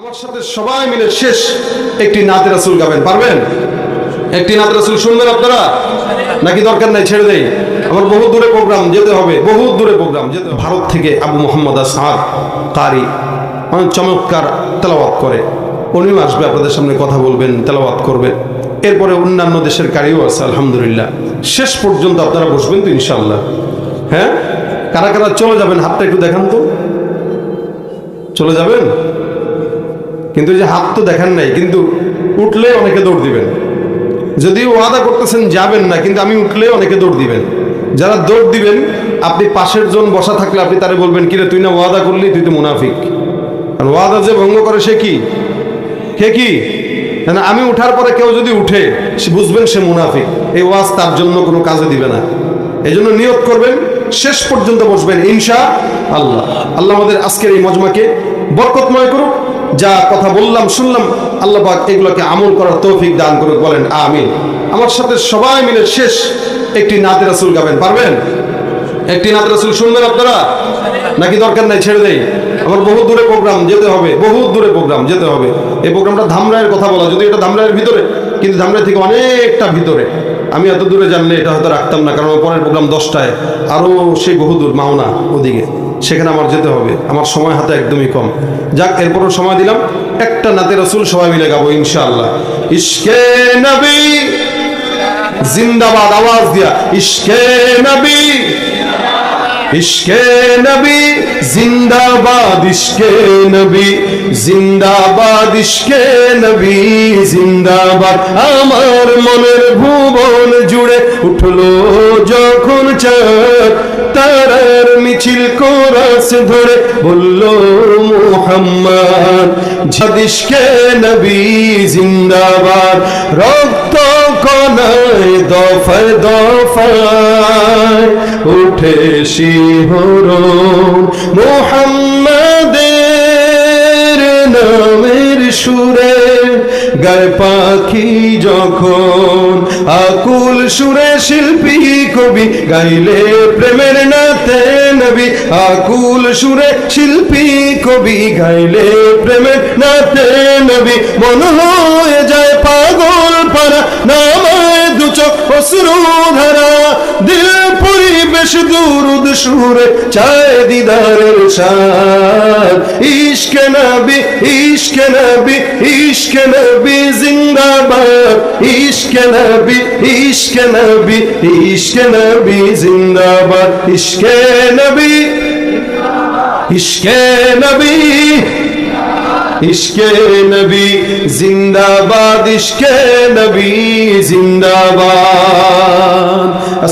আমার সাথে সবাই মিলে শেষ একটি নাতে রাসুল গাবেন, পারবেন? একটি নাতে রাসুল শুনবেন আপনারা? নাকি দরকার নাই, ছেড়ে দেই। আমার বহু দূরে প্রোগ্রাম যেতে হবে, বহু দূরে প্রোগ্রাম যেতে। ভারত থেকে আবু মোহাম্মদ আসাদ কারি অনেক চমৎকার তেলাওয়াত করে। উনিও আসবে, আপনাদের সামনে কথা বলবেন, তেলাওয়াত করবেন এরপরে অন্যান্য দেশের কারিও আছে, আলহামদুলিল্লাহ। শেষ পর্যন্ত আপনারা বসবেন তো ইনশাল্লাহ হ্যাঁ? কারা কারা চলে যাবেন, হাতটা একটু দেখান তো। চলে যাবেন? কিন্তু যে হাত তো দেখান নাই, কিন্তু উঠলে অনেকে দৌড় দিবেন। যদিও ওয়াদা করতেছেন যাবেন না, কিন্তু আমি উঠলে অনেকে দৌড় দিবেন। যারা দৌড় দিবেন, আপনি পাশের জন বসা থাকলে আপনি তারে বলবেন, কিরে, তুই না ওয়াদা করলি, তুই তো মুনাফিক। আর ওয়াদা যে ভঙ্গ করে সে কি? কে? কি আমি উঠার পরে কেউ যদি উঠে, সে বুঝবেন সে মুনাফিক। এই ওয়াজ তার জন্য কোনো কাজে দিবে না। এই জন্য নিয়োগ করবেন, শেষ পর্যন্ত বসবেন, ইনশা আল্লাহ। আল্লাহ আমাদের আজকের এই মজমাকে বরকতময় করুক। যা কথা বললাম, শুনলাম, আল্লাহ এগুলোকে আমল করার তৌফিক দান করুক, বলেন, আমিন। আমার সাথে সবাই মিলে শেষ একটি নাতে রাসুল গাবেন, পারবেন? একটি নাতে রাসুল শুনবেন আপনারা? নাকি দরকার নাই, ছেড়ে দেই। আমার বহু দূরে প্রোগ্রাম যেতে হবে, বহু দূরে প্রোগ্রাম যেতে হবে। এই প্রোগ্রামটা ধামরায়ের কথা বলা যদি এটা ধামরায়ের ভিতরে, কিন্তু ধামরাই থেকে অনেকটা ভিতরে। আমি এত দূরে জানলে এটা হয়তো রাখতাম না, কারণ পরের প্রোগ্রাম দশটায়। আরও সেই বহু দূর মাওনা, ওদিকে। সেখানে আমার যেতে হবে। আমার সময় হাতে একদমই কম। যাক, এরপরও সময় দিলাম। একটা নাতে রসুল সবাই মিলে গাবো, ইনশাআল্লাহ। ইশকে নবী, জিন্দাবাদ, আওয়াজ দিয়া। ইশকে নবী ইশকে নবী, জিন্দাবাদ, ইশকে নবী, জিন্দাবাদ, ইশকে নবী, জিন্দাবাদ। আমার মনের ভুবন জুড়ে উঠল যখন চাঁদ। তারার মিছিল কোরাস ধরে বলল, মুহাম্মদ ঝদিশকে নবী জিন্দাবাদ, রক্ত কনায় দফায় দফায় উঠে শিহরণ। মোহাম্মদের নামের সুরে গায়ে পাখি যখন আকুল সুরে শিল্পী কবি গাইলে প্রেমের নাতে নবী, আকুল সুরে শিল্পী কবি গাইলে প্রেমের নাতে নবী। মন হয়ে যায় পাগল পারা, নামায় দু চোখ ধারা পরিবেশ দুরুদ সুরে চায় দিদারের সার ইশকে নবী ইশকে নবী ইশকে নবী জিন্দাবাদ ইশকে নবী ইশকে নবী ইশকে নবী জিন্দাবাদ ইশকে নবী ইশকে নবী ইশকে নবী জিন্দাবাদ ইশকে নবী জিন্দাবাদ